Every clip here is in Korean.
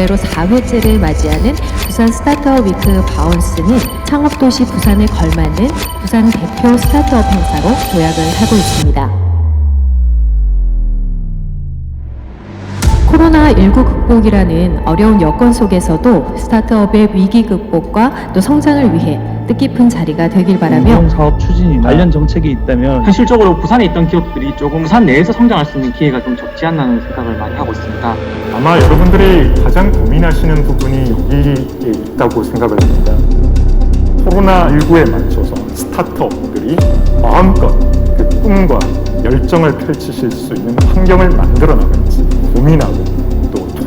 올해로 4회째를 맞이하는 부산 스타트업 위크 바운스는 창업도시 부산에 걸맞는 부산 대표 스타트업 행사로 도약을 하고 있습니다. 코로나19 극복이라는 어려운 여건 속에서도 스타트업의 위기 극복과 또 성장을 위해 뜻깊은 자리가 되길 바라며 사업 추진이나 관련 정책이 있다면 현실적으로 부산에 있던 기업들이 조금 부산 내에서 성장할 수 있는 기회가 좀 적지 않나는 생각을 많이 하고 있습니다. 아마 여러분들이 가장 고민하시는 부분이 여기에 있다고 생각을 합니다. 코로나19에 맞춰서 스타트업들이 마음껏 그 꿈과 열정을 펼치실 수 있는 환경을 만들어 나갈지 고민하고 또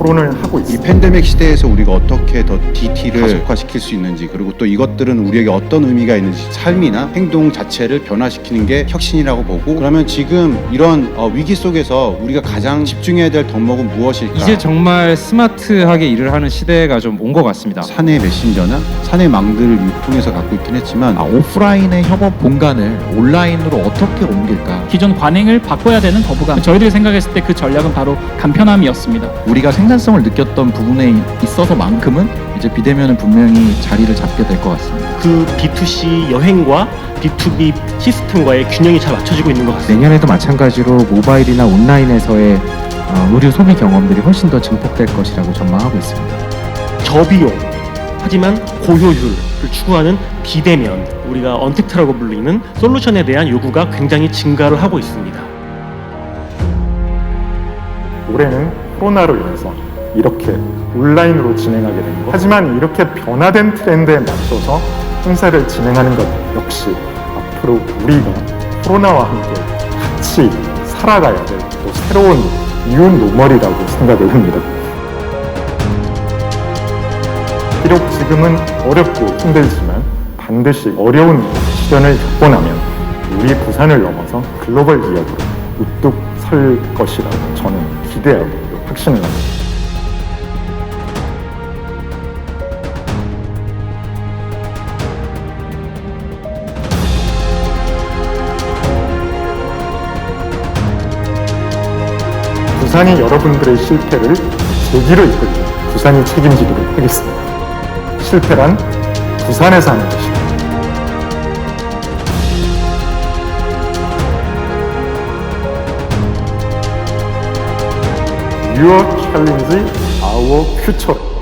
토론을 하고 이 있습니다. 팬데믹 시대에서 우리가 어떻게 더 DT를 가속화시킬 수 있는지 그리고 또 이것들은 우리에게 어떤 의미가 있는지 삶이나 행동 자체를 변화시키는 게 혁신이라고 보고 그러면 지금 이런 어, 위기 속에서 우리가 가장 집중해야 될 덕목은 무엇일까? 이제 정말 스마트하게 일을 하는 시대가 좀 온 것 같습니다. 사내 메신저나 사내 망들을 통해서 갖고 있긴 했지만 아, 오프라인의 협업 공간을 온라인으로 어떻게 옮길까? 기존 관행을 바꿔야 되는 거부감. 저희들이 생각했을 때 그 전략은 바로 간편함이었습니다. 우리가 생 산성을 느꼈던 부분에 있어서만큼은 이제 비대면은 분명히 자리를 잡게 될 것 같습니다. 그 B2C 여행과 B2B 시스템과의 균형이 잘 맞춰지고 있는 것 같습니다. 내년에도 마찬가지로 모바일이나 온라인에서의 어, 의류 소비 경험들이 훨씬 더 증폭될 것이라고 전망하고 있습니다. 저비용 하지만 고효율을 추구하는 비대면 우리가 언택트라고 불리는 솔루션에 대한 요구가 굉장히 증가를 하고 있습니다. 올해는 코로나로 인해서 이렇게 온라인으로 진행하게 된 것. 하지만 이렇게 변화된 트렌드에 맞춰서 행사를 진행하는 것 역시 앞으로 우리가 코로나와 함께 같이 살아가야 될 또 새로운 뉴 노멀이라고 생각을 합니다. 비록 지금은 어렵고 힘들지만 반드시 어려운 시련을 겪고 나면 우리 부산을 넘어서 글로벌 기업으로 우뚝 설 것이라고 저는 기대하고 합니다. 부산이 여러분들의 실패를 제기로 이끌고 부산이 책임지도록 하겠습니다. 실패란 부산에서 하는 것입니다. Your challenge, our future.